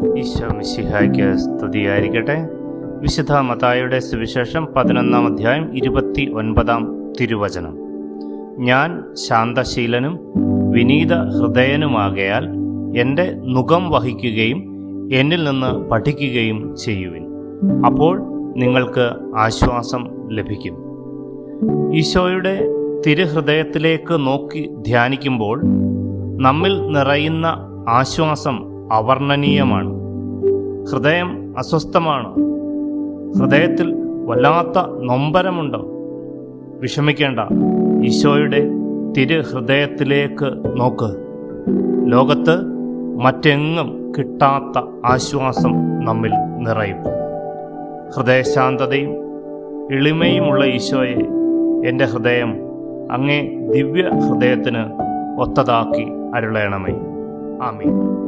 ഈശോ മിശിഹായ്ക്ക് സ്തുതിയായിരിക്കട്ടെ. വിശുദ്ധ മതായുടെ സുവിശേഷം പതിനൊന്നാം അധ്യായം ഇരുപത്തി ഒൻപതാം തിരുവചനം. ഞാൻ ശാന്തശീലനും വിനീത ഹൃദയനുമാകയാൽ എന്റെ മുഖം വഹിക്കുകയും എന്നിൽ നിന്ന് പഠിക്കുകയും ചെയ്യുവിൻ. അപ്പോൾ നിങ്ങൾക്ക് ആശ്വാസം ലഭിക്കും. ഈശോയുടെ തിരുഹൃദയത്തിലേക്ക് നോക്കി ധ്യാനിക്കുമ്പോൾ നമ്മിൽ നിറയുന്ന ആശ്വാസം അവർണനീയമാണ്. ഹൃദയം അസ്വസ്ഥമാണ്. ഹൃദയത്തിൽ വല്ലാത്ത നൊമ്പരമുണ്ടോ? വിഷമിക്കേണ്ട. ഈശോയുടെ തിരുഹൃദയത്തിലേക്ക് നോക്ക്. ലോകത്ത് മറ്റെങ്ങും കിട്ടാത്ത ആശ്വാസം നമ്മിൽ നിറയും. ഹൃദയശാന്തതയും എളിമയുമുള്ള ഈശോയെ എന്റെ ഹൃദയം അങ്ങേ ദിവ്യ ഹൃദയത്തിന് ഒത്തതാക്കി അരുളയണമേ ആമീൻ.